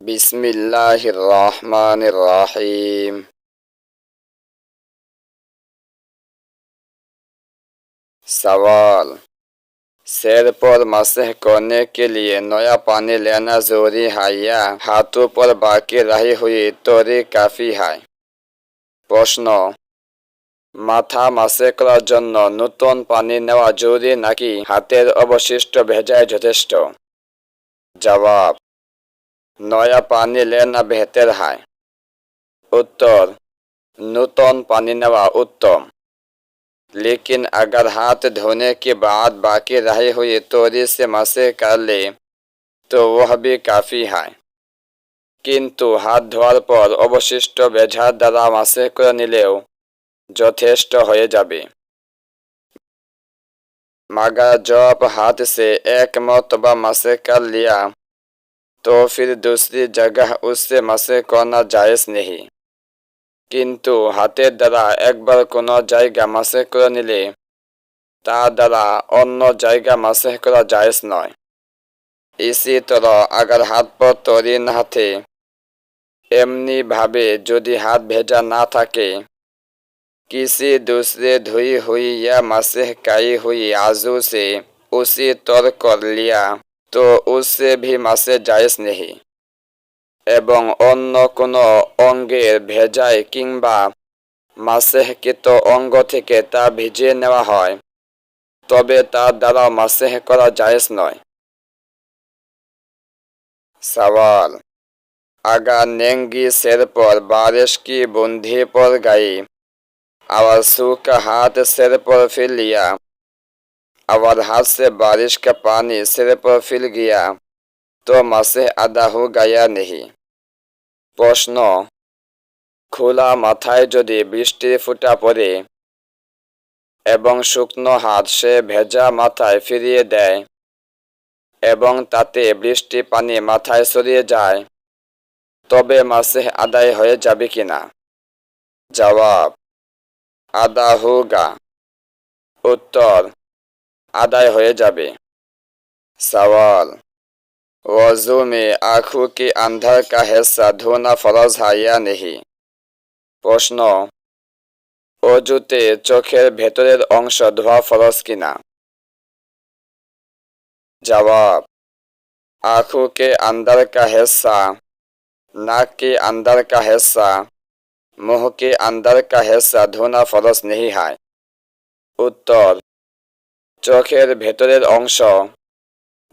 بسم الله الرحمن الرحيم सवाल सिर पर मसह करने के लिए नया पानी लेना जरूरी है या हाथों पर बाकी रही हुई तोरी काफी है প্রশ্ন মাথা মাসে করার জন্য নতুন পানি নেওয়া জরুরি নাকি হাতের অবশিষ্ট ভেজায় যথেষ্ট জবাব नया पानी लेना बेहतर है उत्तर नूतन पानी नवा उत्तम लेकिन अगर हाथ धोने के बाद बाकी रही हुई तोरी से मसे कर ले तो वह भी काफी है কিন্তু হাত ধোয়ার পর অবশিষ্ট বেঝার দ্বারা মাসে করে নিলেও যথেষ্ট হয়ে যাবে मगर जब हाथ से एक मरतबा मसे कर लिया तो फिर दूसरी जगह उससे मसे करना जायज नहीं কিন্তু হাতের দ্বারা একবার কোনো জায়গা মাসে করে নিলে তা দ্বারা অন্য জায়গা মাসে করা জায়েজ নয় इसी तरह अगर हाथ पर तोरी न थे এমনি ভাবে যদি হাত ভেজা না থাকে किसी दूसरे धुई हुई या मसेह काई हुई आजू से उसी तौर कर लिया তো উসে ভি মাসে জায়েজ নেহি। এবং অন্য কোনো অঙ্গের ভেজায় কিংবা মাসেহকৃত অঙ্গ থেকে তা ভিজিয়ে নেওয়া হয়, তবে তার দ্বারা মাসেহ করা জায়েজ নয়। সওয়াল, আগা নেঙ্গি সের পর বারেশ কি বন্ধি পর গাই আওয়াজ সুখ হাত সের পর ফিলিয়া और हाथ से बारिश का पानी सिर पर फिल गया तो मसे আদা হো গায়া নেহি প্রশ্ন খোলা মাথায় যদি বৃষ্টির ফুটা পড়ে এবং শুকনো হাত সে ভেজা মাথায় ফিরিয়ে দেয় এবং তাতে বৃষ্টি পানি মাথায় সরিয়ে যায় তবে মাসে আদায় হয়ে যাবে কিনা জবাব আদা হোগা উত্তর আদায় হয়ে যাবে सवाल वजू में आँखों के अंदर का हिस्सा धोना फरज है या नहीं প্রশ্ন অজুতে চোখের ভেতরের অংশ ধোয়া ফরজ কিনা जवाब आँखों के अंदर का हिस्सा नाक के अंदर का हिस्सा मुंह के अंदर का हिस्सा धोना फरज नहीं है उत्तर চোখের ভেতরের অংশ,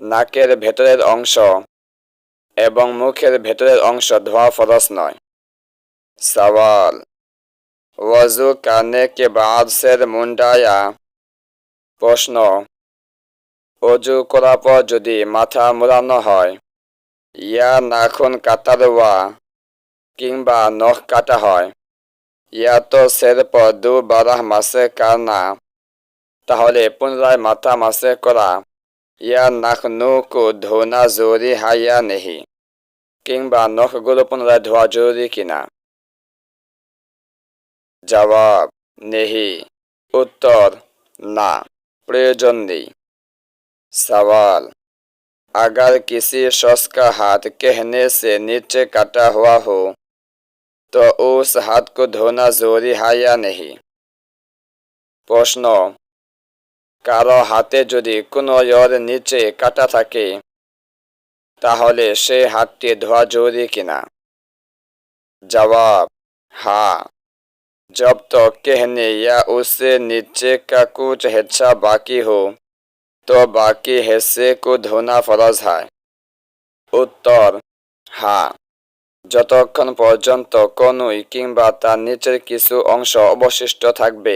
নাকের ভেতরের অংশ এবং মুখের ভেতরের অংশ ধোয়া ফরস নয়। সওয়াল ওয়াজু কানে কে বাদ সের মুন্ডায়া। প্রশ্ন অজু করার পর যদি মাথা মোড়ানো হয়, ইয়া নাখুন কাটার ওয়া কিংবা নখ কাটা হয়, ইয়া তো সের পর দু বারাহ মাসে কানা তাহলে পুনরায় মাথা মাসে করা ইয়া নাখনুকু ধোনা জরুরি হয় ইয়া নেহি কিংবা নখগুলো পুনরায় ধোয়া জরুরি কিনা জবাব নেহি उत्तर ना प्रयोजन नहीं सवाल अगर किसी शख्स का हाथ कहने से नीचे कटा हुआ हो तो उस हाथ को धोना जरूरी है या नहीं प्रश्न কারো হাতে যদি কোনো ইয়র নিচে কাটা থাকে তাহলে সে হাতটি ধোয়া জরুরি কিনা जवाब हाँ जब तो कहने या उससे नीचे का कुछ हिस्सा बाकी हो तो बाकी हिस्से को धोना फरज है উত্তর হ্যাঁ যতক্ষণ পর্যন্ত কোনোই কিংবা তার নিচের কিছু অংশ অবশিষ্ট থাকবে